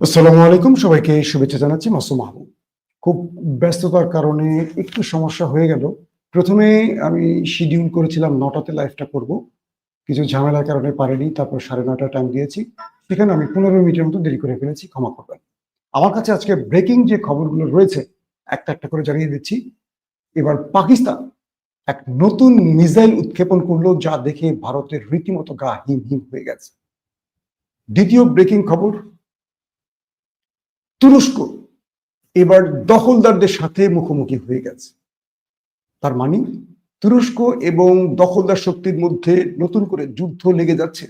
আসসালামু আলাইকুম, সবাইকে শুভেচ্ছা জানাচ্ছি মাসুম মাহবুব। খুব ব্যস্ততার কারণে একটু সমস্যা হয়ে গেল। প্রথমে আমি শিডিউল করেছিলাম নটাতে লাইভটা করব। কিছু ঝামেলার কারণে পারিনি, তারপর সাড়ে নটা টাইম দিয়েছি। সেখানে আমি পনেরো মিনিটের মতো দেরি করে ফেলেছি, ক্ষমা করবেন। আমার কাছে আজকে ব্রেকিং যে খবরগুলো রয়েছে, একটা একটা করে জানিয়ে দিচ্ছি। এবার পাকিস্তান এক নতুন মিসাইল উৎক্ষেপণ করল, যা দেখে ভারতের রীতিমতো গা হিম হিম হয়ে গেছে। দ্বিতীয় ব্রেকিং খবর তুরস্ক এবার দখলদারদের সাথে মুখোমুখি হয়ে গেছে। তার মানে তুরস্ক এবং দখলদার শক্তির মধ্যে নতুন করে যুদ্ধ লেগে যাচ্ছে।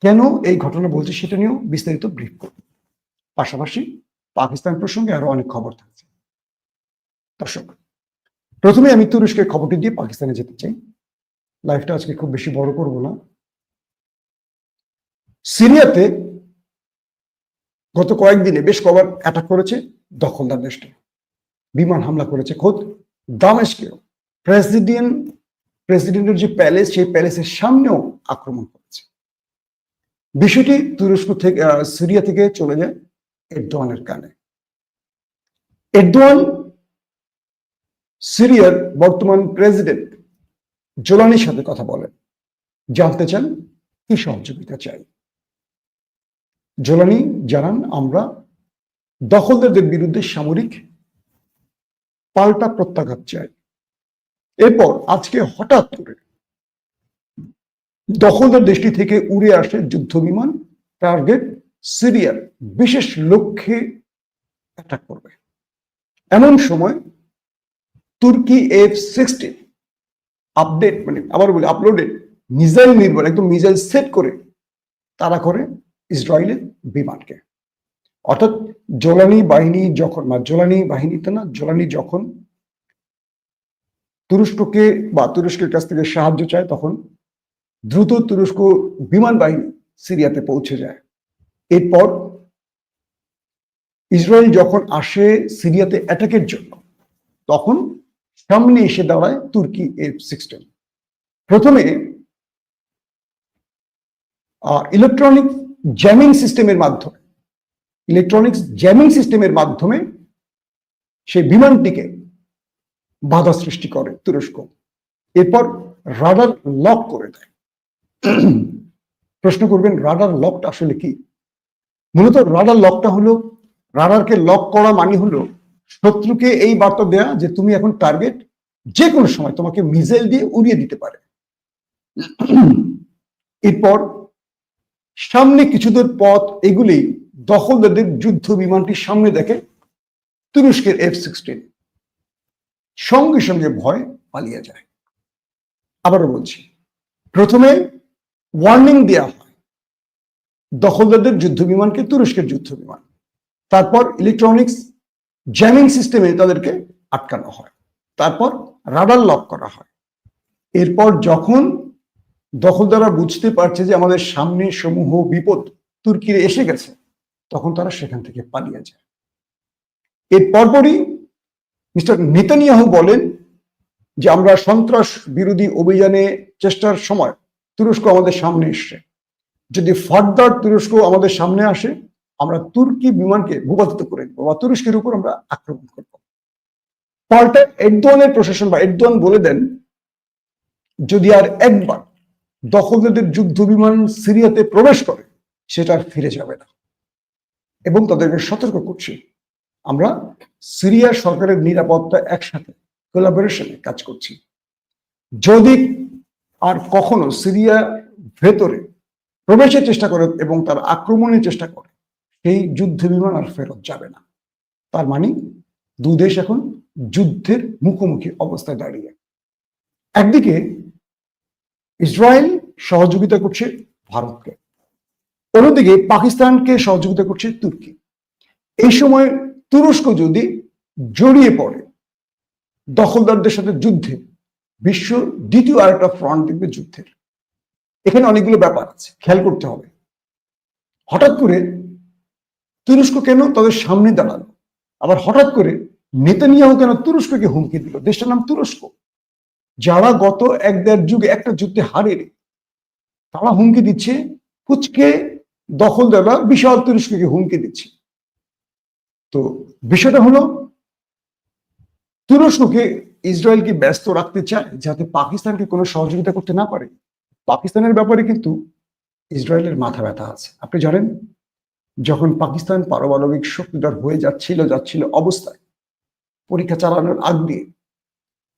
কেন এই ঘটনা বলছে সেটা নিয়েও বিস্তারিত ব্রিফ করব। পাশাপাশি পাকিস্তান প্রসঙ্গে আরও অনেক খবর থাকছে। দর্শক, প্রথমে আমি তুরস্কের খবরটি দিয়ে পাকিস্তানে যেতে চাই। লাইফটা আজকে খুব বেশি বড় করব না। সিরিয়াতে গত কয়েকদিনে বেশ কবার অ্যাটাক করেছে দখলদার দেশটা। বিমান হামলা করেছে খোদ দামেশকেও প্রেসিডেন্ট প্রেসিডেন্টের যে প্যালেস, সেই প্যালেসের সামনেও আক্রমণ করেছে। বিষয়টি তুরস্ক থেকে সিরিয়া থেকে চলে যায় এরদোয়ানের কানে। এরদোয়ান সিরিয়ার বর্তমান প্রেসিডেন্ট জোলানির সাথে কথা বলেন। জানতে চান কি সহযোগিতা চাই? জোলানি জানান, আমরা দখলদারদের বিরুদ্ধে সামরিক পাল্টা প্রত্যাঘাত চাই। এরপর আজকে হঠাৎ করে দখলদার দেশটি থেকে উড়ে আসে যুদ্ধ বিমান টার্গেট, সিরিয়ার বিশেষ লক্ষ্যে অ্যাটাক করবে। এমন সময় তুর্কি এফ সিক্সটিন আপডেট মানে আবার বলি আপলোডেড মিসাইল নির্ভর একদম মিসাইল সেট করে তারা করে ইসরায়েলের বিমানকে। অর্থাৎ জোলানি বাহিনী যখন, বা জোলানি বাহিনীতে না জোলানি যখন তুরস্ককে, বা তুরস্কের কাছ থেকে সাহায্য চায়, তখন দ্রুত তুরস্ক বিমান বাহিনী সিরিয়াতে পৌঁছে যায়। এরপর ইসরায়েল যখন আসে সিরিয়াতে অ্যাটাকের জন্য, তখন সামনে এসে দাঁড়ায় তুর্কি এফ সিক্সটিন। প্রথমে ইলেকট্রনিক জ্যামিং সিস্টেমের মাধ্যমে ইলেকট্রনিক্স জ্যামিং সিস্টেমের মাধ্যমে সেই বিমানটিকে বাধা সৃষ্টি করে তুরস্ক। এরপর রাডার লক করে দেয়। প্রশ্ন করবেন রাডার লকটা আসলে কি? মূলত রাডার লকটা হলো রাডারকে লক করা মানে হলো শত্রুকে এই বার্তা দেয়া যে তুমি এখন টার্গেট যে কোনো সময় তোমাকে মিসাইল দিয়ে উড়িয়ে দিতে পারে। এরপর সামনে কিছুদের পথ এগুলি দখলদারদের যুদ্ধ বিমানটির সামনে দেখে তুরস্কের এফ সিক্সটিন সঙ্গে সঙ্গে ভয় পালিয়ে যায়। আবারও বলছি, প্রথমে ওয়ার্নিং দেওয়া হয় দখলদারদের যুদ্ধ বিমানকে তুরস্কের যুদ্ধ বিমান। তারপর ইলেকট্রনিক্স জ্যামিং সিস্টেমে তাদেরকে আটকানো হয়। তারপর রাডার লক করা হয়। এরপর যখন দখলদাররা বুঝতে পারছে যে আমাদের সামনে সমূহ বিপদ তুর্কির এসে গেছে। তখন তারা সেখান থেকে পালিয়ে যায়। এর পরপরই মিস্টার নেতানিয়াহু বলেন যে, আমরা সন্ত্রাস বিরোধী অভিযানে চেষ্টার সময় তুরস্ক আমাদের সামনে এসছে। যদি ফার্দার তুরস্ক আমাদের সামনে আসে, আমরা তুর্কি বিমানকে ভূপাতিত করে দেবো বা তুরস্কের উপর আমরা আক্রমণ করব। পাল্টা এরদোয়ানের প্রশাসন বা এরদোয়ান বলে দেন, যদি আর একবার দখলদারদের যুদ্ধ বিমান সিরিয়াতে প্রবেশ করে, সেটা আর ফিরে যাবে না। এবং তাদেরকে সতর্ক করছি, আমরা সিরিয়া সরকারের নিরাপত্তা একসাথে কোলাবোরেশনে কাজ করছি। যদি আর কখনো সিরিয়া ভেতরে প্রবেশের চেষ্টা করে এবং তার আক্রমণের চেষ্টা করে, সেই যুদ্ধ বিমান আর ফেরত যাবে না। তার মানে দু দেশ এখন যুদ্ধের মুখোমুখি অবস্থায় দাঁড়িয়ে। একদিকে ইসরায়েল সহযোগিতা করছে ভারতকে। অন্যদিকে পাকিস্তানকে সহযোগিতা করছে তুর্কি। এই সময় তুরস্ক যদি জড়িয়ে পড়ে, দখলদারদের সাথে যুদ্ধে, বিশ্ব দ্বিতীয় আরেকটা ফ্রন্ট দেখবে যুদ্ধের। এখানে অনেকগুলো ব্যাপার আছে, খেয়াল করতে হবে। হঠাৎ করে তুরস্ক কেন তাদের সামনে দাঁড়াল? আবার হঠাৎ করে নেতানিয়াহু কেন তুরস্ককে হুমকি দিল? দেশটার নাম তুরস্ক। যারা গত এক দেড় যুগে, একটা যুদ্ধে হারেনি, তারা হুমকি দিচ্ছে, কুচকে দখল দেওয়া বিশাল তুরস্ককে হুমকি দিচ্ছে। তো বিষয়টা হলো, তুরস্ককে ইসরায়েলকে ব্যস্ত রাখতে চায়, যাতে পাকিস্তানকে কোনো সহযোগিতা করতে না পারে। পাকিস্তানের ব্যাপারে কিন্তু ইসরায়েলের মাথা ব্যথা আছে। আপনি জানেন, যখন পাকিস্তান পারমাণবিক শক্তিধর হয়ে যাচ্ছিল যাচ্ছিল অবস্থায়, পরীক্ষা চালানোর আগ দিয়ে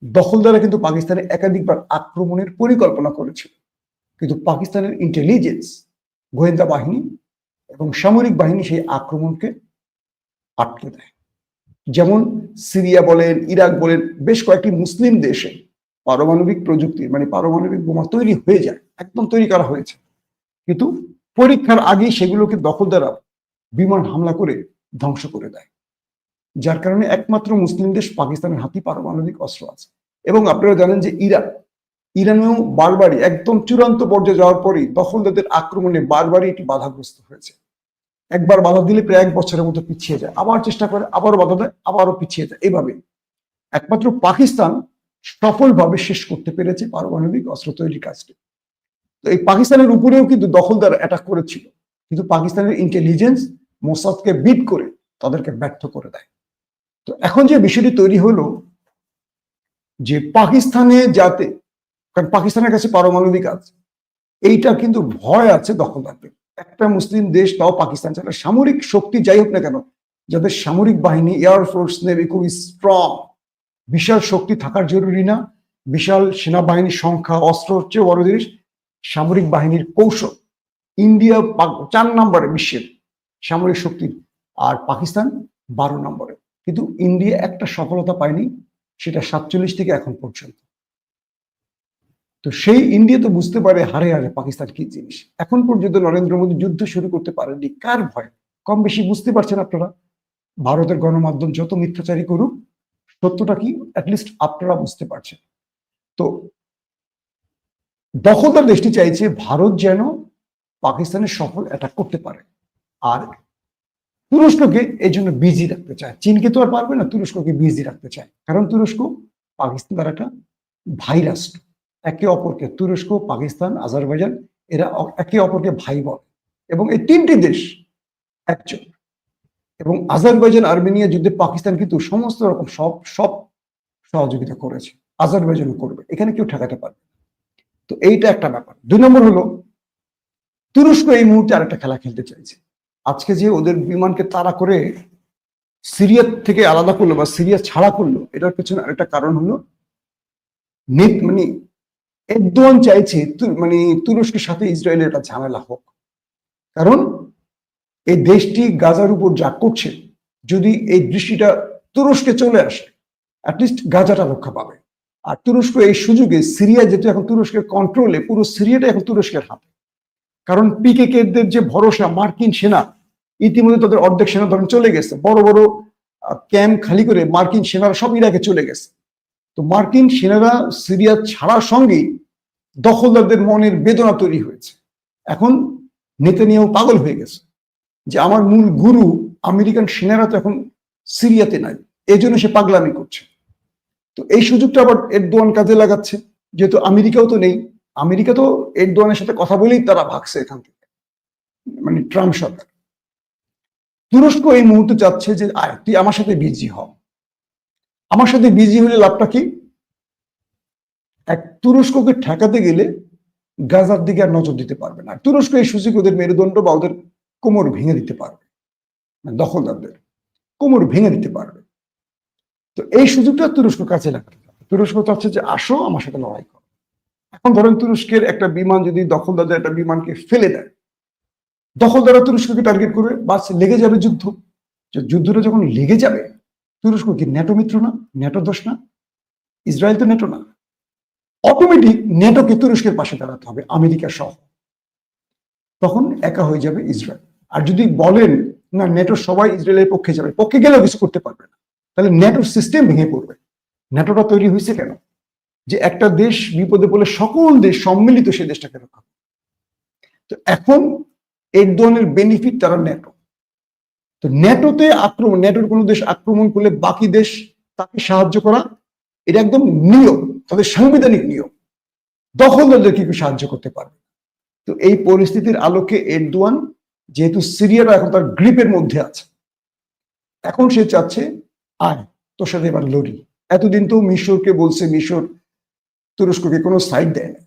দখলদারা কিন্তু পাকিস্তানে একাধিকবার আক্রমণের পরিকল্পনা করেছিল। কিন্তু পাকিস্তানের ইন্টেলিজেন্স গোয়েন্দা বাহিনী এবং সামরিক বাহিনী সেই আক্রমণকে আটকে দেয়। যেমন সিরিয়া বলেন, ইরাক বলেন, বেশ কয়েকটি মুসলিম দেশে পারমাণবিক প্রযুক্তি মানে পারমাণবিক বোমা তৈরি হয়ে যায়, একদম তৈরি করা হয়েছে। কিন্তু পরীক্ষার আগে সেগুলোকে দখলদারা বিমান হামলা করে ধ্বংস করে দেয়। যার কারণে একমাত্র মুসলিম দেশ পাকিস্তানের হাতি পারমাণবিক অস্ত্র আছে। এবং আপনারা জানেন যে ইরান, ইরানেও বারবারই একদম চূড়ান্ত পর্যায়ে যাওয়ার পরেই দখলদারদের আক্রমণে বারবারই এটি বাধাগ্রস্ত হয়েছে। একবার বাধা দিলে প্রায় এক বছরের মতো পিছিয়ে যায়। আবার চেষ্টা করে, আবারও বাধা দেয়, আবারও পিছিয়ে যায়। এইভাবে একমাত্র পাকিস্তান সফলভাবে শেষ করতে পেরেছে পারমাণবিক অস্ত্র তৈরির কাজটি। তো এই পাকিস্তানের উপরেও কিন্তু দখলদার অ্যাটাক করেছিল। কিন্তু পাকিস্তানের ইন্টেলিজেন্স মোসাদকে বিট করে তাদেরকে ব্যর্থ করে দেয়। তো এখন যে বিষয়টি তৈরি হলো, যে পাকিস্তানে যাতে, কারণ পাকিস্তানের কাছে পারমাণবিক আছে, এইটা কিন্তু ভয় আছে দখলদারদের। একটা মুসলিম দেশ তাও পাকিস্তান ছাড়া, সামরিক শক্তি যাই হোক না কেন, যাদের সামরিক বাহিনী এয়ারফোর্স নেভি খুবই স্ট্রং বিশাল শক্তি থাকার জরুরি না, বিশাল সেনাবাহিনীর সংখ্যা, অস্ত্র হচ্ছে বড় জিনিস, সামরিক বাহিনীর কৌশল, ইন্ডিয়া চার নম্বরে বিশ্বের সামরিক শক্তি, আর পাকিস্তান বারো নম্বরে। কিন্তু ইন্ডিয়া একটা সফলতা পায়নি, সেটা সাতচল্লিশ থেকে এখন পর্যন্ত। তো সেই ইন্ডিয়া তো বুঝতে পারে হারে হারে পাকিস্তান কি জিনিস। এখন পর্যন্ত নরেন্দ্র মোদী যুদ্ধ শুরু করতে পারেননি। কার ভয়? কম বেশি বুঝতে পারছেন আপনারা? ভারতের গণমাধ্যম যত মিথ্যাচারী করুক, সত্যটা কি অ্যাটলিস্ট আপনারা বুঝতে পারছেন। তো দখলদার দেশটি চাইছে ভারত যেন পাকিস্তানের সফল অ্যাটাক করতে পারে। আর তুরস্ককে এই জন্য বিজি রাখতে চায়। চীনকে তো আর পারবে না, তুরস্ককে বিজি রাখতে চায়। কারণ তুরস্ক পাকিস্তান তার একটা ভাই রাষ্ট্র একে অপরকে তুরস্ক, পাকিস্তান, আজারবাইজান, এরা একে অপরকে ভাই বলে। এবং এই তিনটি দেশ একজন এবং আজারবাইজান, আর্মেনিয়া যুদ্ধে পাকিস্তান কিন্তু সমস্ত রকম সব সব সহযোগিতা করেছে। আজারবাইজানও করবে। এখানে কেউ ঠেকাতে পারবে। তো এইটা একটা ব্যাপার। দুই নম্বর হলো, তুরস্ক এই মুহূর্তে আরেকটা খেলা খেলতে চাইছে। আজকে যে ওদের বিমানকে তাড়া করে সিরিয়া থেকে আলাদা করল বা সিরিয়া ছাড়া করল, এটার পেছনে আরেকটা কারণ হলো নেট মানে একদম চাইছে মানে তুরস্কের সাথে ইসরায়েলের একটা ঝামেলা হোক। কারণ এই দেশটি গাজার উপর যা করছে, যদি এই দৃষ্টিটা তুরস্কে চলে আসে অ্যাটলিস্ট গাজাটা রক্ষা পাবে। আর তুরস্ক এই সুযোগে সিরিয়া যেহেতু এখন তুরস্কের কন্ট্রোলে পুরো সিরিয়াটা এখন তুরস্কের হাতে। কারণ পিকেকেদের যে ভরসা, মার্কিন সেনা, ইতিমধ্যে তাদের অর্ধেক সেনা ধরেন চলে গেছে। বড় বড় ক্যাম্প খালি করে মার্কিন সেনারা সব ইরাকে চলে গেছে। তো মার্কিন সেনারা সিরিয়া ছাড়ার সঙ্গেই দখলদারদের মনের বেদনা তৈরি হয়েছে। এখন নেতানিয়াহু পাগল হয়ে গেছে যে আমার মূল গুরু, আমেরিকান সেনারা তো এখন সিরিয়াতে নাই। এই জন্য সে পাগলামি করছে। তো এই সুযোগটা আবার এর এরদোয়ান কাজে লাগাচ্ছে, যেহেতু আমেরিকাও তো নেই। আমেরিকা তো এরদোয়ানের সাথে কথা বলেই তারা ভাগছে এখান থেকে। মানে ট্রাম্প সরকার তুরস্ক এই মুহূর্তে চাচ্ছে যে, আয়, তুই আমার সাথে বিজি হ। আমার সাথে বিজি হলে লাভটা কি? এক তুরস্ককে ঠেকাতে গেলে গাজার দিকে আর নজর দিতে পারবে না। তুরস্ক এই সুযোগ ওদের মেরুদণ্ড বা ওদের কোমর ভেঙে দিতে পারবে। মানে দখলদারদের কোমর ভেঙে দিতে পারবে। তো এই সুযোগটা তুরস্ক কাছে লাগাতে। তুরস্ক চাচ্ছে যে, আসো, আমার সাথে লড়াই করো। এখন ধরেন তুরস্কের একটা বিমান যদি দখলদারদের একটা বিমানকে ফেলে দেয়, দখলদাররা তুরস্ককে টার্গেট করবে, বাস লেগে যাবে যুদ্ধ। যুদ্ধটা যখন লেগে যাবে, তুরস্ক কি ন্যাটো মিত্র না? ন্যাটো দোষ না? ইসরায়েল তো নেটো না। অটোমেটিক নেটোকে তুরস্কের পাশে দাঁড়াতে হবে, আমেরিকা সহ। তখন একা হয়ে যাবে ইসরায়েল। আর যদি বলেন, না নেটো সবাই ইসরায়েলের পক্ষে যাবে। পক্ষে গেলেও কিছু করতে পারবে না। তাহলে নেটোর সিস্টেম ভেঙে পড়বে। নেটোটা তৈরি হয়েছে কেন? যে একটা দেশ বিপদে পড়লে সকল দেশ সম্মিলিত সেই দেশটাকে রক্ষা। তো এখন এই ধরনের বেনিফিট তারা নেটো তো নেটোতে আক্রমণ নেটোর কোনো দেশ আক্রমণ করলে বাকি দেশ তাকে সাহায্য করা, এটা একদম নিয়ম, তাদের সাংবিধানিক নিয়ম। দখলদারদেরকে কেউ সাহায্য করতে পারবে? তো এই পরিস্থিতির আলোকে এরদোয়ান যেহেতু সিরিয়াটা এখন তার গ্রিপের মধ্যে আছে, এখন সে চাচ্ছে, আয়, তোর সাথে এবার লড়ি। এতদিন তো মিশরকে বলছে, মিশর তুরস্ককে কোনো সাইড দেয় না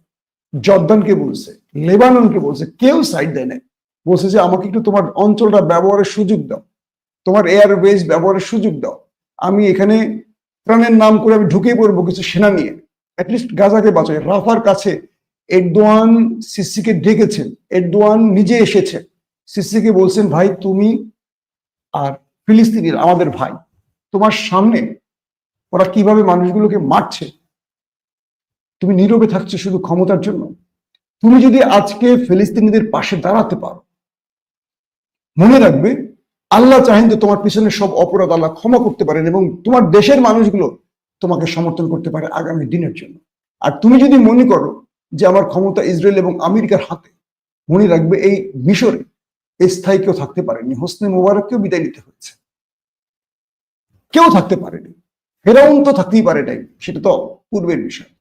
জর্দানকে বলছে, লেবাননকে বলছে, কেউ সাইড দেয় না বলছে যে, আমাকে একটু তোমার অঞ্চলটা ব্যবহারের সুযোগ দাও। তোমার এয়ারওয়েজ ব্যবহারের সুযোগ দাও। আমি এখানে প্রাণের নাম করে আমি ঢুকে পড়ব কিছু সেনা নিয়ে। অ্যাটলিস্ট গাজাকে বাঁচাই রাফার কাছে এরদোয়ান সিসিকে ডেকেছেন। এরদোয়ান নিজে এসেছে। সিসিকে বলছেন, ভাই, তুমি আর ফিলিস্তিনির আমাদের ভাই, তোমার সামনে ওরা কীভাবে মানুষগুলোকে মারছে তুমি নীরবে থাকছো শুধু ক্ষমতার জন্য। তুমি যদি আজকে ফিলিস্তিনিদের পাশে দাঁড়াতে পারো, মনে রাখবে, আল্লাহ চাহেন যে তোমার পিছনে সব অপরাধ আল্লাহ ক্ষমা করতে পারেন এবং তোমার দেশের মানুষগুলো তোমাকে সমর্থন করতে পারে আগামী দিনের জন্য। আর তুমি যদি মনে করো যে আমার ক্ষমতা ইসরায়েল এবং আমেরিকার হাতে, মনে রাখবে এই মিশরে স্থায়ী কেউ থাকতে পারেনি। হোসনে মোবারককেও বিদায় নিতে হয়েছে। কেউ থাকতে পারেনি। ফেরাউন তো থাকতেই পারে নাই, সেটা তো পূর্বের বিষয়।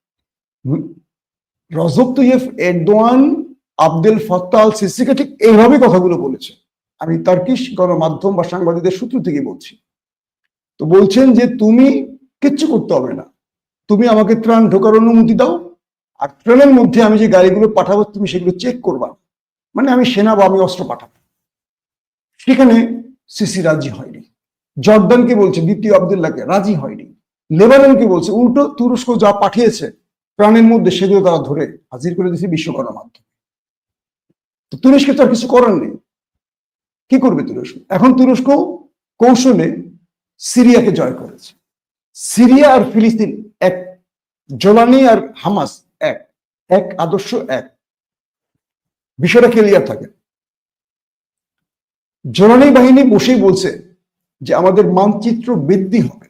রজব তুইয়েফ এরদোয়ান আব্দুল ফত্তাল সিসিকে ঠিক এইভাবে কথাগুলো বলেছে। আমি তার্কিশ গণমাধ্যম বা সাংবাদিকদের সূত্র থেকে বলছি। তো বলছেন যে, তুমি কিচ্ছু করতে হবে না। তুমি আমাকে ত্রাণ ঢোকার অনুমতি দাও। আর ট্রেনের মধ্যে আমি যে গাড়িগুলো পাঠাবো, তুমি সেগুলো চেক করবা। মানে আমি সেনা বা আমি অস্ত্র পাঠাবো। সেখানে সিসি রাজি হয়নি। জর্দানকে বলছে, দ্বিতীয় আবদুল্লাহকে রাজি হয়নি। লেবাননকে বলছে, উল্টো তুরস্ক যা পাঠিয়েছে প্রাণের মধ্যে সেগুলো তারা ধরে হাজির করে দিয়েছে বিশ্ব গণমাধ্যমে তো তুরস্কের তো আর কিছু করার নেই। কি করবে তুরস্ক? এখন তুরস্ক কৌশলে সিরিয়াকে জয় করেছে। সিরিয়া আর ফিলিস্তিন এক, জোলানি আর হামাস এক এক আদর্শ এক। বিষয়টা ক্লিয়ার থাকে। জোলানি বাহিনী বসেই বলছে যে আমাদের মানচিত্র বৃদ্ধি হবে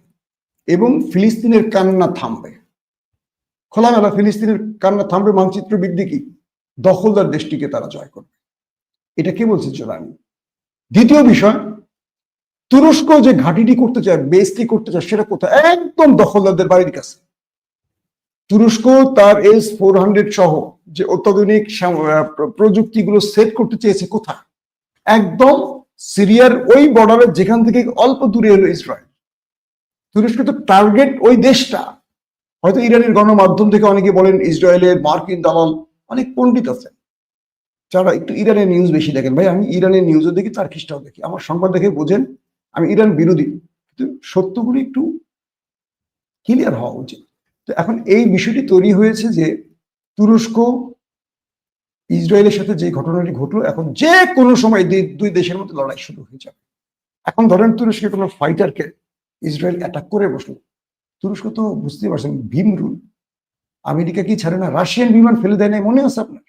এবং ফিলিস্তিনের কান্না থামবে। খোলামেলা ফিলিস্তিনের কান্না থামবে মানচিত্র বৃদ্ধি কি? দখলদার দেশটিকে তারা জয় করবে। এটা কে বলছে জোলানি দ্বিতীয় বিষয়, তুরস্ক যে ঘাটিটি করতে চায় বেসটি করতে চায়, সেটা কোথায়? একদম দখলদারদের বাড়ির কাছে। তুরস্ক তার এস ফোর হান্ড্রেড সহ যে অত্যাধুনিক প্রযুক্তিগুলো সেট করতে চেয়েছে কোথায়? একদম সিরিয়ার ওই বর্ডারের যেখান থেকে অল্প দূরে হলো ইসরায়েল। তুরস্ক তো টার্গেট ওই দেশটা। হয়তো ইরানের গণমাধ্যম থেকে অনেকে বলেন ইসরায়েলের মার্কিন দালাল অনেক পণ্ডিত আছেন। যারা একটু ইরানের নিউজ বেশি দেখেন। ভাই, আমি ইরানের নিউজও দেখি তার খ্রিস্টাও দেখি। আমার সংবাদ দেখে বোঝেন, আমি ইরান বিরোধী, কিন্তু সত্যগুলি একটু ক্লিয়ার হওয়া উচিত। তো এখন এই বিষয়টি তৈরি হয়েছে যে তুরস্ক ইসরায়েলের সাথে যে ঘটনাটি ঘটলো, এখন যে কোনো সময় দুই দেশের মধ্যে লড়াই শুরু হয়ে যাবে। এখন ধরেন তুরস্কের কোনো ফাইটারকে ইসরায়েল অ্যাটাক করে বসল। তুরস্ক তো বুঝতে পারছেন, ভীম রুল। আমেরিকা কি ছাড়ে না? রাশিয়ান বিমান ফেলে দেয় নাই, মনে আছে আপনার?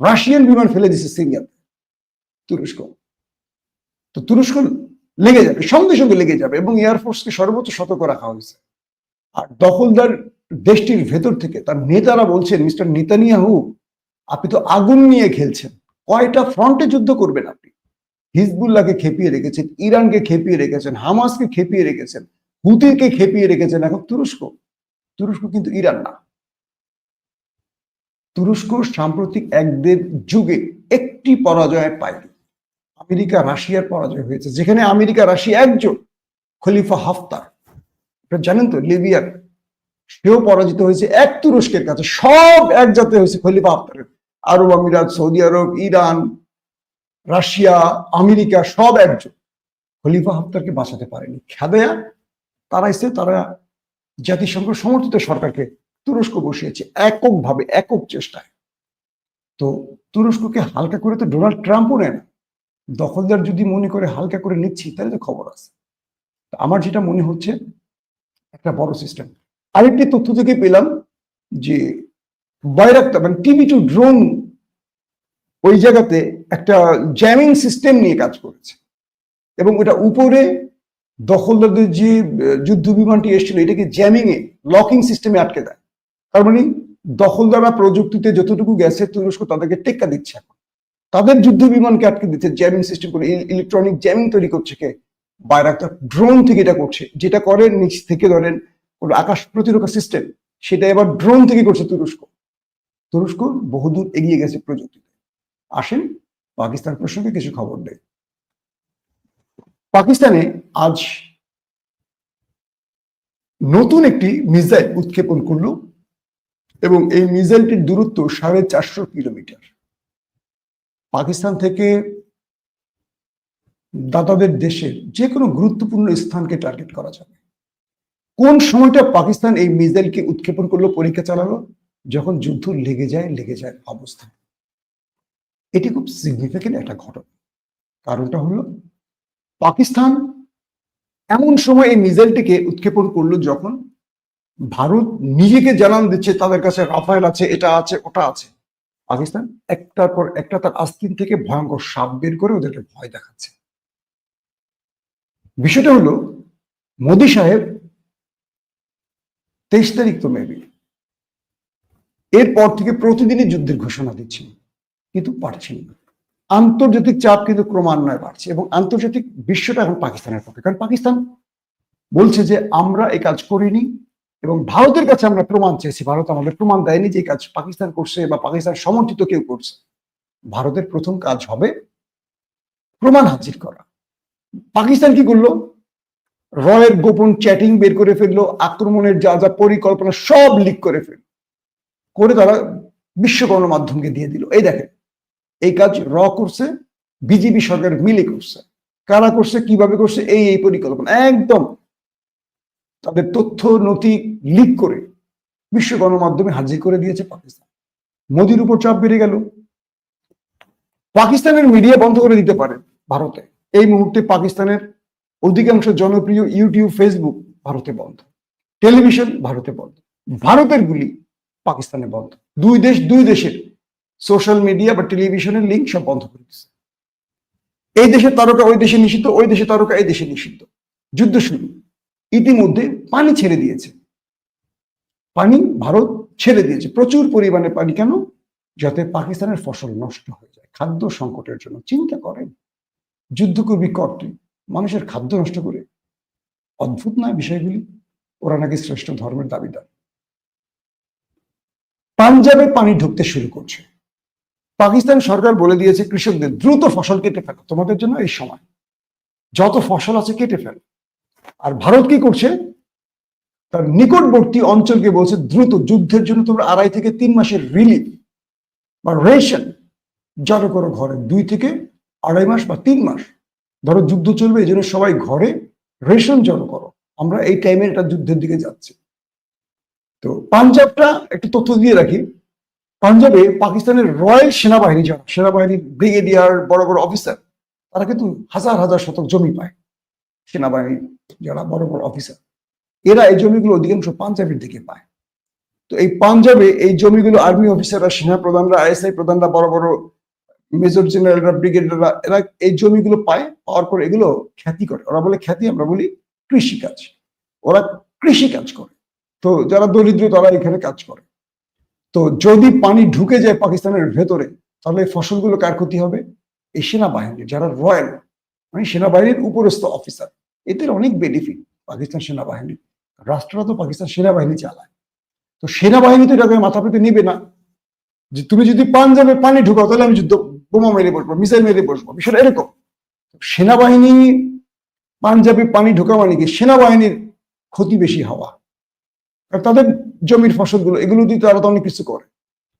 রাশিয়ান বিমান ফেলে দিছে সিরিয়াতে, তুরস্ক। তো তুরস্ক লেগে যাবে, সঙ্গে সঙ্গে লেগে যাবে এবং এয়ারফোর্সকে সর্বোচ্চ সতর্ক রাখা হয়েছে। আর দখলদার দেশটির ভেতর থেকে তার নেতারা বলছেন, মিস্টার নেতানিয়াহু, আপনি তো আগুন নিয়ে খেলছেন। কয়টা ফ্রন্টে যুদ্ধ করবেন আপনি? হিজবুল্লাহকে খেপিয়ে রেখেছেন, ইরানকে খেপিয়ে রেখেছেন, হামাসকে খেপিয়ে রেখেছেন। হুতিরকে খেপিয়ে রেখেছেন এখন তুরস্ক। তুরস্ক কিন্তু ইরান না। তুরস্ক সাম্প্রতিক এক দেড় যুগে একটি পরাজয় পায়নি। আমেরিকা, রাশিয়ার পরাজয় হয়েছে, যেখানে আমেরিকা, রাশিয়া একজন খলিফা হাফতার। জানেন তো, লিবিয়ার সেও পরাজিত হয়েছে এক তুরস্কের কাছে, সব এক জাতে হয়েছে খলিফা হাফতারের আরব আমিরাত, Saudi Arab, Iran, Russia, America সব একজন। খলিফা হাফতারকে বাঁচাতে পারেনি। খেদেয়া তারা এসে তারা জাতিসংঘ সমর্থিত সরকারকে তুরস্ক বসিয়েছে এককভাবে, একক চেষ্টায়। তো তুরস্ককে হালকা করে তো ডোনাল্ড ট্রাম্পও নেয় না। দখলদার যদি মনে করে হালকা করে নিচ্ছি, তাহলে তো খবর আছে। আমার যেটা মনে হচ্ছে, একটা বড় সিস্টেম আরেকটি তথ্য থেকে পেলাম যে বাইরাক্তা মানে টিভি টু ড্রোন ওই জায়গাতে একটা জ্যামিং সিস্টেম নিয়ে কাজ করেছে। এবং ওটা উপরে দখলদারদের যে যুদ্ধ বিমানটি এসেছিল, এটাকে জ্যামিং এ লকিং সিস্টেমে আটকে দেয়। তার মানে দখলদাররা প্রযুক্তিতে যতটুকু গেছে তুরস্ক, তাদেরকে টেক্কা দিচ্ছে এখন। তাদের যুদ্ধ বিমানকে আটকে দিচ্ছে জ্যামিং সিস্টেম করে ইলেকট্রনিক জ্যামিং তৈরি করছে কে? বাইরাক্তার ড্রোন থেকে এটা করছে। যেটা করে, নিচ থেকে ধরেন, কোনো আকাশ প্রতিরক্ষা সিস্টেম সেটা এবার ড্রোন থেকে করছে তুরস্ক। তুরস্ক বহুদূর এগিয়ে গেছে প্রযুক্তিতে। আসেন, পাকিস্তান প্রসঙ্গে কিছু খবর নেই পাকিস্তানে আজ নতুন একটি মিসাইল উৎক্ষেপণ করল এবং এই মিসাইলটির দূরত্ব সাড়ে চারশো কিলোমিটার। পাকিস্তান থেকে দাদাদের দেশের যে কোনো গুরুত্বপূর্ণ স্থানকে টার্গেট করা যাবে। কোন সময়টা পাকিস্তান এই মিসাইলকে উৎক্ষেপণ করল, পরীক্ষা চালালো? যখন যুদ্ধ লেগে যায় লেগে যায় অবস্থা। এটি খুব সিগনিফিকেন্ট একটা ঘটনা। কারণটা হলো পাকিস্তান এমন সময় এই মিসাইলটিকে উৎক্ষেপণ করল যখন ভারত নিজেকে জানান দিচ্ছে, তাদের কাছে রাফায়েল আছে, এটা আছে, ওটা আছে। পাকিস্তান একটার পর একটা তার আস্তিন থেকে ভয়ঙ্কর সাপ বের করে ওদেরকে ভয় দেখাচ্ছে। বিষয়টা হলো, মোদি সাহেব তেইশ তারিখ তো মেবি, এরপর থেকে প্রতিদিনই যুদ্ধের ঘোষণা দিচ্ছেন, কিন্তু পারছেন না। আন্তর্জাতিক চাপ কিন্তু ক্রমান্বয়ে বাড়ছে এবং আন্তর্জাতিক বিশ্বটা এখন পাকিস্তানের পক্ষে। কারণ পাকিস্তান বলছে যে, আমরা এই কাজ করিনি এবং ভারতের কাছে আমরা প্রমাণ চেয়েছি। ভারত আমাদের প্রমাণ দেয়নি যে এই কাজ পাকিস্তান করছে বা পাকিস্তান সমর্থিত কেউ করছে। ভারতের প্রথম কাজ হবে প্রমাণ হাজির করা। পাকিস্তান কি করল? রয়ের গোপন চ্যাটিং বের করে ফেলল, আক্রমণের যা যা পরিকল্পনা সব লিক করে ফেলল। করে তারা বিশ্ব গণমাধ্যমকে দিয়ে দিল। এই দেখেন এই কাজ র করছে বিজেপি সরকার মিলে করছে। কারা করছে, কীভাবে করছে, এই এই পরিকল্পনা। একদম তাদের তথ্য, নথি লিক করে বিশ্ব গণমাধ্যমে হাজির করে দিয়েছে পাকিস্তান। মোদির উপর চাপ বেড়ে গেল। পাকিস্তানের মিডিয়া বন্ধ করে দিতে পারে ভারতে। এই মুহূর্তে পাকিস্তানের অধিকাংশ জনপ্রিয় ইউটিউব, ফেসবুক ভারতে বন্ধ। টেলিভিশন ভারতে বন্ধ। ভারতের গুলি পাকিস্তানে বন্ধ। দুই দেশ, দুই দেশের সোশ্যাল মিডিয়া বা টেলিভিশনের লিঙ্ক সব বন্ধ করে দিচ্ছে এই দেশের তারকা ওই দেশে নিষিদ্ধ, ওই দেশে তারকা এই দেশে নিষিদ্ধ। যুদ্ধ শুরু। ইতিমধ্যে পানি ছেড়ে দিয়েছে। পানি ভারত ছেড়ে দিয়েছে। প্রচুর পরিমাণে পানি কেন? যাতে পাকিস্তানের ফসল নষ্ট হয়ে যায়। খাদ্য সংকটের জন্য। চিন্তা করেন। যুদ্ধ করবি কর তুই মানুষের খাদ্য নষ্ট করে। অদ্ভুত নয় বিষয়গুলি? ওরা নাকি শ্রেষ্ঠ ধর্মের দাবিদার। পাঞ্জাবে পানি ঢুকতে শুরু করছে। পাকিস্তান সরকার বলে দিয়েছে, কৃষকদের দ্রুত ফসল কেটে ফেলো। তোমাদের জন্য এই সময়। যত ফসল আছে কেটে ফেলো। আর ভারত কি করছে? তার নিকটবর্তী অঞ্চলকে বলছে দ্রুত, যুদ্ধের জন্য তোমরা আড়াই থেকে তিন মাসের রিলিফ বা রেশন জড়ো করো ঘরে। দুই থেকে আড়াই মাস বা তিন মাস। ধরো যুদ্ধ চলবে, এই জন্য সবাই ঘরে রেশন জড়ো করো। আমরা এই টাইমে এটা যুদ্ধের দিকে যাচ্ছি। তো পাঞ্জাবটা একটু তথ্য দিয়ে রাখি। পাঞ্জাবে পাকিস্তানের রয়্যাল সেনাবাহিনী যারা সেনাবাহিনীর ব্রিগেডিয়ার, বড় বড় অফিসার, তারা কিন্তু হাজার হাজার শতক জমি পায়। সেনাবাহিনী যারা, বড় বড় অফিসার, এরা এই জমিগুলো অধিকাংশ পাঞ্জাবের দিকে পায়। তো এই পাঞ্জাবে এই জমিগুলো আর্মি অফিসাররা সেনা প্রধানরা আইএসআই প্রধানরা, বড় বড় মেজর জেনারেলরা, ব্রিগেডিয়াররা, এরা এই জমিগুলো পায়, পাওয়ার পর এগুলো খ্যাতি করে। ওরা বলে খ্যাতি, আমরা বলি কৃষিকাজ। ওরা কৃষি কাজ করে। তো যারা দরিদ্র, তারা এখানে কাজ করে। তো যদি পানি ঢুকে যায় পাকিস্তানের ভেতরে, তাহলে ফসলগুলো কার ক্ষতি হবে? এই সেনাবাহিনীর, যারা রয়্যাল মানে সেনাবাহিনীর উপরস্থ অফিসার। এদের অনেক বেনিফিট পাকিস্তান সেনাবাহিনী। রাষ্ট্রটা তো পাকিস্তান সেনাবাহিনী চালায়। তো সেনাবাহিনী তো এটাকে মাথা পেতে নিবে না। যে তুমি যদি পাঞ্জাবে পানি ঢুকাও, তাহলে আমি যুদ্ধ বোমা মেরে বসবো, মিসাইল মেরে বসবো বিষয়টা এরকম। সেনাবাহিনী পাঞ্জাবে পানি ঢোকা মানে কি? সেনাবাহিনীর ক্ষতি বেশি হওয়া। তাদের জমির ফসলগুলো, এগুলো দিয়ে তারা তো অনেক কিছু করে।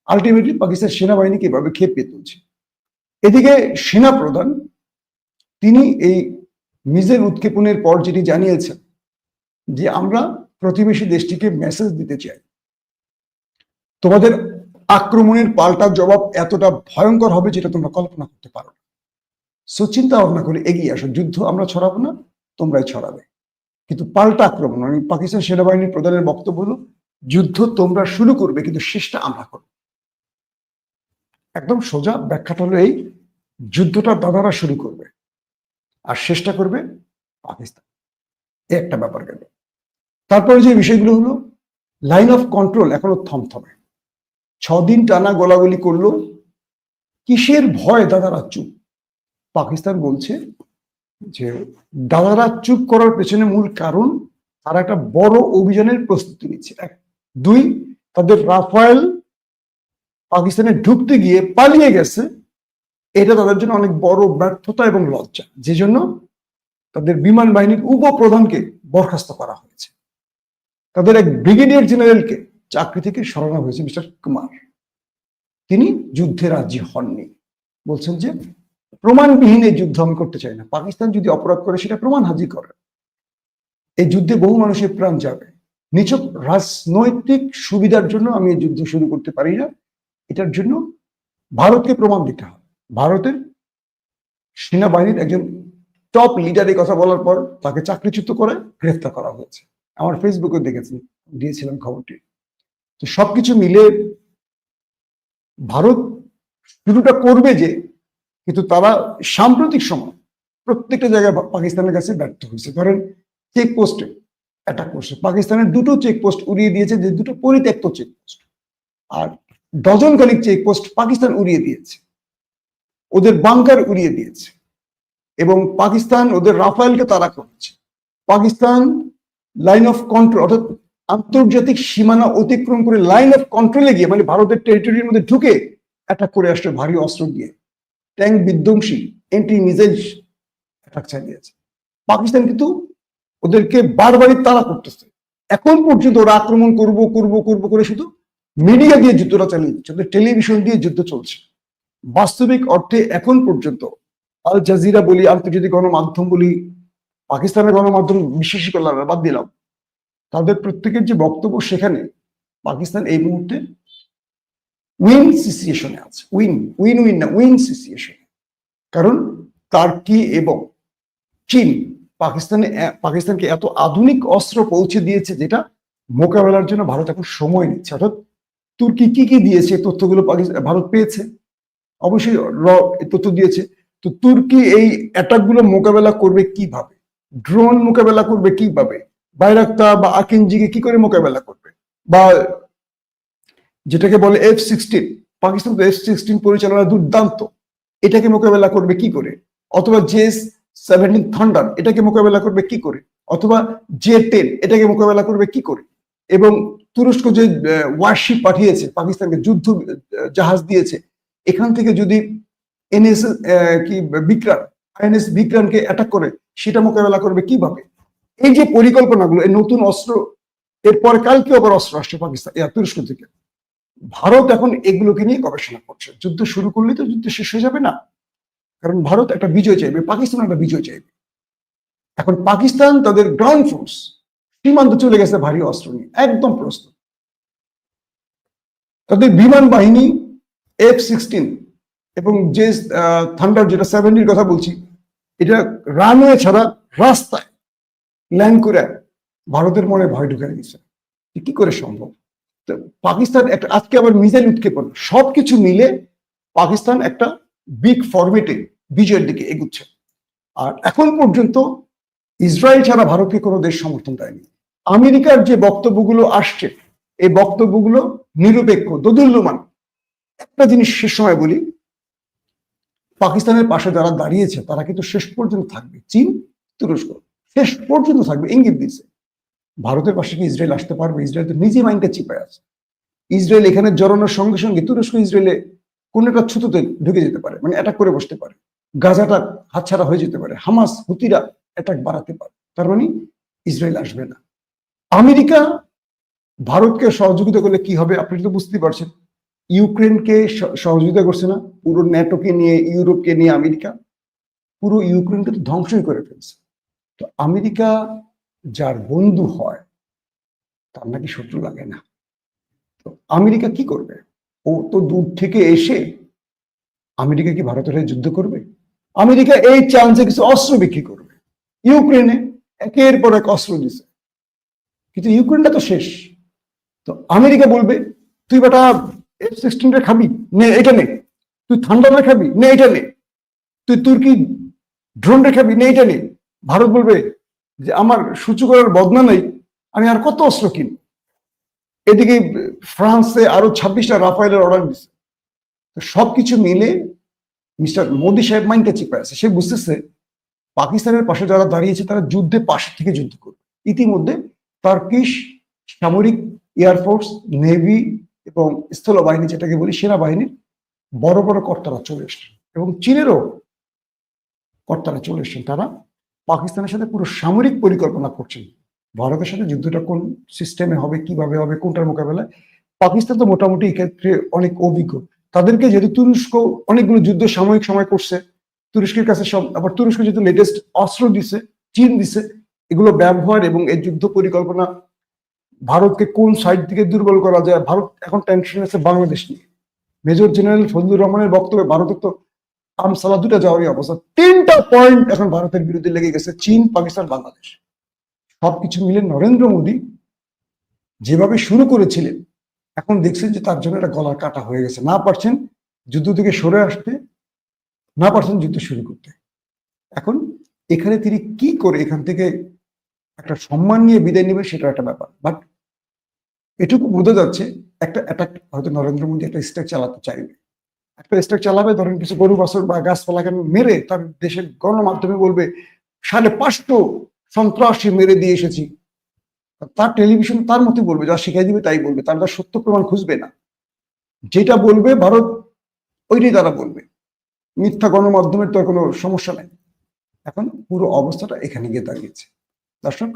আলটিমেটলি পাকিস্তান সেনাবাহিনীকে এভাবে খেপিয়ে তুলছে। এদিকে সেনা প্রধান তিনি এই মিজের উৎক্ষেপণের পর যেটি জানিয়েছেন যে, আমরা প্রতিবেশী দেশটিকে মেসেজ দিতে চাই। তোমাদের আক্রমণের পাল্টা জবাব এতটা ভয়ঙ্কর হবে যেটা তোমরা কল্পনা করতে পারো না। সো, চিন্তা ভাবনা করে এগিয়ে আসো। যুদ্ধ আমরা ছড়াবো না, তোমরাই ছড়াবে। কিন্তু পাল্টা আক্রমণ আমি পাকিস্তান সেনাবাহিনীর প্রধানের বক্তব্য হলো, যুদ্ধ তোমরা শুরু করবে, কিন্তু শেষটা আমরা করব। একদম সোজা ব্যাখ্যাটা হলো এই, যুদ্ধটা দাদারা শুরু করবে, আর শেষটা করবে পাকিস্তান। এ একটা ব্যাপার গেল। তারপরে যে বিষয়গুলো হলো লাইন অফ কন্ট্রোল এখনও থমথমে। ছদিন টানা গোলাগুলি করল, কিসের ভয় দাদারা চুপ? পাকিস্তান বলছে যে দাদারা চুপ করার পেছনে মূল কারণ, তারা একটা বড় অভিযানের প্রস্তুতি নিচ্ছে। এক, দুই, তাদের রাফায়েল পাকিস্তানে ঢুকতে গিয়ে পালিয়ে গেছে। এটা তাদের জন্য অনেক বড় ব্যর্থতা এবং লজ্জা। যে জন্য তাদের বিমান বাহিনীর উপপ্রধানকে বরখাস্ত করা হয়েছে। তাদের এক ব্রিগেডিয়ার জেনারেলকে চাকরি থেকে সরানো হয়েছে, মিস্টার কুমার। তিনি যুদ্ধে রাজি হননি। বলছেন যে প্রমাণবিহীন এই যুদ্ধ আমি করতে চাই না। পাকিস্তান যদি অপরাধ করে, সেটা প্রমাণ হাজির করে। এই যুদ্ধে বহু মানুষের প্রাণ যাবে। নিছক রাজনৈতিক সুবিধার জন্য আমি এই যুদ্ধ শুরু করতে পারি না। এটার জন্য ভারতকে প্রমাণ দিতে হবে। ভারতের সেনাবাহিনীর একজন টপ লিডারের কথা বলার পর তাকে চাকরিচ্যুত করে গ্রেফতার করা হয়েছে। আমার ফেসবুকে দেখেছি দিয়েছিলাম খবরটি। তো সবকিছু মিলে ভারত শুরুটা করবে যে কিন্তু তারা সাম্প্রতিক সময় প্রত্যেকটা জায়গায় পাকিস্তানের কাছে ব্যর্থ হয়েছে। ধরেন চেকপোস্টে অ্যাটাক করছে। পাকিস্তানের দুটো চেকপোস্ট উড়িয়ে দিয়েছে, যে দুটো পরিত্যক্ত চেকপোস্ট আর ডজন খানিক চেকপোস্ট পাকিস্তান উড়িয়ে দিয়েছে। ওদের বাংকার উড়িয়ে দিয়েছে। এবং পাকিস্তান ওদের রাফায়েলকে তারা করেছে। পাকিস্তান লাইন অফ কন্ট্রোল অর্থাৎ আন্তর্জাতিক সীমানা অতিক্রম করে লাইন অফ কন্ট্রোলে গিয়ে মানে ভারতের টেরিটরির মধ্যে ঢুকে অ্যাটাক করে আসছে, ভারী অস্ত্র দিয়ে। ট্যাঙ্ক বিধ্বংসী এন্টি মিসাইল অ্যাটাক চালিয়েছে। পাকিস্তান কিন্তু ওদেরকে বারবারই তাড়া করতেছে। এখন পর্যন্ত ওরা আক্রমণ করব করব করব করে শুধু মিডিয়া দিয়ে যুদ্ধটা চালিয়ে দিচ্ছে ওদের টেলিভিশন দিয়ে যুদ্ধ চলছে। বাস্তবিক অর্থে এখন পর্যন্ত আল জাজিরা বলি, আন্তর্জাতিক গণমাধ্যম বলি, পাকিস্তানের গণমাধ্যম বিশেষ করলাম বাদ দিলাম। তাদের প্রত্যেকের যে বক্তব্য সেখানে পাকিস্তান এই মুহূর্তে উইন সিচুয়েশনে আছে। উইন উইন উইন না উইন সিচুয়েশন কারণ তার্কি এবং চীন পাকিস্তানে, পাকিস্তানকে এত আধুনিক অস্ত্র পৌঁছে দিয়েছে যেটা মোকাবেলার জন্য ভারত এখন সময় নিচ্ছে। অর্থাৎ তুর্কি কি কি দিয়েছে তথ্যগুলো পাকিস্তান ভারত পেয়েছে। অবশ্যই র তথ্য দিয়েছে। তো তুর্কি এই অ্যাটাকগুলো মোকাবেলা করবে কীভাবে? ড্রোন মোকাবেলা করবে কীভাবে? বাইরাক্তা বা আকিনজিকে কি করে মোকাবেলা করবে? বা যেটাকে বলে এফ সিক্সটিন পাকিস্তান তো এফ সিক্সটিন পরিচালনা দুর্দান্ত। এটাকে মোকাবেলা করবে কি করে? অথবা জেস সেভেন্টিন থান্ডার এটাকে মোকাবেলা করবে কি করে? অথবা জে টেন এটাকে মোকাবেলা করবে কি করে? এবং তুরস্ক যে ওয়ারশিপ পাঠিয়েছে, পাকিস্তানকে যুদ্ধ জাহাজ দিয়েছে, এখান থেকে যদি এনএস কি, বিক্রান আইএনএস বিক্রানকে অ্যাটাক করে, সেটা মোকাবেলা করবে কীভাবে? এই যে পরিকল্পনাগুলো, এই নতুন অস্ত্র, এরপরে কালকে আবার অস্ত্র আসছে পাকিস্তান তুরস্ক থেকে। ভারত এখন এগুলোকে নিয়ে গবেষণা করছে। যুদ্ধ শুরু করলে তো যুদ্ধ শেষ হয়ে যাবে না। কারণ ভারত একটা বিজয় চাইবে, পাকিস্তান একটা বিজয় চাইবে। এখন পাকিস্তান তাদের গ্রাউন্ড ফোর্স সীমান্ত চলে গেছে ভারী অস্ত্র নিয়ে, একদম প্রস্তুত। তাদের বিমান বাহিনী এফ সিক্সটিন এবং যে থান্ডার যেটা সেভেন্টির কথা বলছি, এটা রানওয়ে ছাড়া রাস্তায় ল্যান্ড করে ভারতের মনে ভয় ঢুকে গেছে কি করে সম্ভব? পাকিস্তান একটা, আজকে আবার মিসাইল উঠকে পড়ল সবকিছু মিলে পাকিস্তান একটা বিগ ফরমেটে বিজয়ের দিকে এগুচ্ছে। আর এখন পর্যন্ত ইসরায়েল ছাড়া ভারতকে কোনো দেশ সমর্থন দেয়নি। আমেরিকার যে বক্তব্যগুলো আসছে, এই বক্তব্যগুলো নিরপেক্ষ, দোদুল্যমান। একটা জিনিস শেষ সময় বলি, পাকিস্তানের পাশে যারা দাঁড়িয়েছে, তারা কিন্তু শেষ পর্যন্ত থাকবে। চীন, তুরস্ক, শেষ পর্যন্ত থাকবে, ইঙ্গিত দিয়েছে। ভারতের পাশে কি ইসরায়েল আসতে পারবে? ইসরায়েল তো নিজে মাইন্ডটা চিপায় আছে। ইসরায়েল এখানে জড়ানোর সঙ্গে সঙ্গে তুরস্ক ইসরায়েলে কোন একটা ছুতোতে ঢুকে যেতে পারে মানে অ্যাটাক করে বসতে পারে। গাজাটা হাতছাড়া হয়ে যেতে পারে। হামাস, হুতিরা অ্যাটাক বাড়াতে পারে। তার মানে ইসরায়েল আসবে না। আমেরিকা ভারতকে সহযোগিতা করলে কি হবে আপনি তো বুঝতেই পারছেন। ইউক্রেনকে সহযোগিতা করছে না। পুরো ন্যাটোকে নিয়ে, ইউরোপকে নিয়ে আমেরিকা। পুরো ইউক্রেনকে তো ধ্বংসই করে ফেলছে। তো আমেরিকা যার বন্ধু হয়, তার নাকি শত্রু লাগে না। তো আমেরিকা কি করবে? ও তো দূর থেকে এসে আমেরিকা কি ভারতের হয়ে যুদ্ধ করবে? আমেরিকা এই চান্সে কিছু অস্ত্র বিক্রি করবে। ইউক্রেনে একের পর এক অস্ত্র দিছে কিন্তু ইউক্রেনটা তো শেষ। তো আমেরিকা বলবে, তুই বেটা সিক্সটিনটা খাবি? নে, এটা নে। তুই থান্ডারটা খাবি? নে, এটা নে। তুই তুর্কি ড্রোনটা খাবি? নে, এটা নে। ভারত বলবে যে আমার সূচু করার বদনা নেই, আমি আর কত অস্ত্র কিনব? এদিকে ফ্রান্সে আরও ছাব্বিশটা রাফায়েলের অর্ডার দিচ্ছে তো সবকিছু মিলে মিস্টার মোদী সাহেব মাইন্ডটা চিপে আছে। সে বুঝতেছে পাকিস্তানের পাশে যারা দাঁড়িয়েছে, তারা যুদ্ধে পাশে থেকে যুদ্ধ করবে। ইতিমধ্যে তার্কিশ সামরিক এয়ারফোর্স নেভি এবং স্থলবাহিনী, যেটাকে বলি সেনাবাহিনীর বড় বড় কর্তারা চলে এসছে এবং চীনেরও কর্তারা চলে এসেছেন তারা পাকিস্তানের সাথে পুরো সামরিক পরিকল্পনা করছেন। ভারতের সাথে যুদ্ধটা কোন সিস্টেমে হবে, কীভাবে হবে, কোনটার মোকাবেলায়? পাকিস্তান তো মোটামুটি এক্ষেত্রে অনেক অভিজ্ঞ। তাদেরকে যেহেতু তুরস্ক অনেকগুলো যুদ্ধ সাময়িক সময় করছে, তুরস্কের কাছে সব, আবার তুরস্ক যেহেতু লেটেস্ট অস্ত্র দিছে, চীন দিছে, এগুলো ব্যবহার এবং এই যুদ্ধ পরিকল্পনা ভারতকে কোন সাইড থেকে দুর্বল করা যায়, ভারত এখন টেনশন আছে বাংলাদেশ নিয়ে। মেজর জেনারেল ফজলুর রহমানের বক্তব্যে ভারতের তো আমসালা দুটা যাওয়ারই অবস্থা। তিনটা পয়েন্ট এখন ভারতের বিরুদ্ধে লেগে গেছে চীন, পাকিস্তান, বাংলাদেশ। সবকিছু মিলে নরেন্দ্র মোদী যেভাবে শুরু করেছিলেন, এখন দেখছেন যে তার জন্য একটা গলার কাটা হয়ে গেছে। না পারছেন যুদ্ধ থেকে সরে আসতে, না পারছেন যুদ্ধ শুরু করতে। এখন এখানে তিনি কি করে এখান থেকে একটা সম্মান নিয়ে বিদায় নেবে সেটা একটা ব্যাপার। বাট এটুকু বোঝা যাচ্ছে একটা অ্যাটাক হয়তো নরেন্দ্র মোদী একটা স্ট্যাক চালাতে চাইবে। একটা স্ট্যাক চালাবে, ধরেন কিছু গরু, বাছর বা গাছপালাকে মেরে তার দেশের গণমাধ্যমে বলবে, সাড়ে পাঁচশো সন্ত্রাসী মেরে দিয়ে এসেছি। তার টেলিভিশন তার মতে বলবে, যা শিখাই দিবে তাই বলবে, তার তার সত্য প্রমাণ খুঁজবে না। যেটা বলবে ভারত, ওইটাই তারা বলবে। মিথ্যা গণমাধ্যমের তো কোনো সমস্যা নেই। এখন পুরো অবস্থাটা এখানে গিয়ে দাঁড়িয়েছে। দর্শক,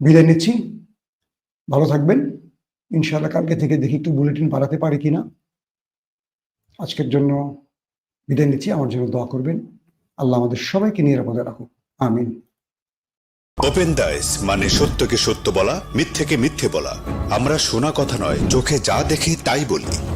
বিদায় নিচ্ছি। ভালো থাকবেন। ইনশাআল্লাহ কালকে থেকে দেখি একটু বুলেটিন বাড়াতে পারি কিনা। আজকের জন্য বিদায় নিচ্ছি। আমার জন্য দোয়া করবেন। আল্লাহ আমাদের সবাইকে নিরাপদে রাখুক। আমিন। ওপেন দাইস মানে সত্যকে সত্য বলা, মিথ্যেকে মিথ্যে বলা। আমরা শোনা কথা নয়, চোখে যা দেখি তাই বলি।